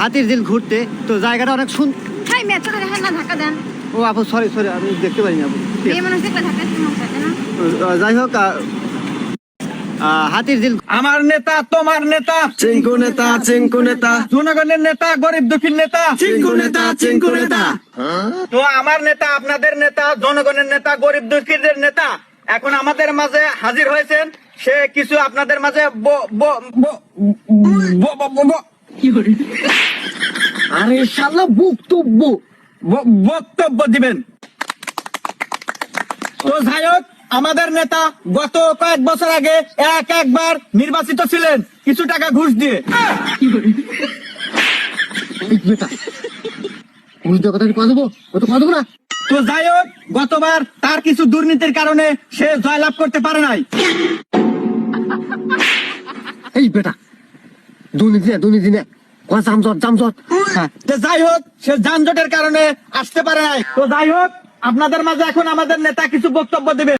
হাতির ঝিল ঘুরতে। তো জায়গাটা অনেক সুন্দর ও আপু সরি সরি আমি দেখতে পারিনি আপু। যাই হোক হাতির ঝিল আমার নেতা তোমার নেতা। চেঙ্কু নেতা চেঙ্কু নেতা। জনগণের নেতা গরিব দুঃখীর নেতা। চেঙ্কু নেতা চেঙ্কু নেতা। তো আমার নেতা আপনাদের নেতা জনগণের নেতা গরিব দুঃখীদের নেতা। এখন আমাদের মাঝে হাজির হয়েছেন সে কিছু আপনাদের মাঝে আরে শালা বক্তব্য বক্তব্য দিবেন। তো যাই হোক আমাদের নেতা গত কয়েক বছর আগে এক একবার নির্বাচিত ছিলেন। কিছু টাকা ঘুষ দিয়ে। কথা ও তো পাবো না। তো যাই হোক গতবার তার কিছু দুর্নীতির কারণে সে জয়লাভ করতে পারে নাই। এই বেটা দুর্নীতি না দুর্নীতি না। হ্যাঁ, তো যাই হোক সে যানজটের কারণে আসতে পারে নাই। তো যাই হোক আপনাদের মাঝে এখন আমাদের নেতা কিছু বক্তব্য দেবে।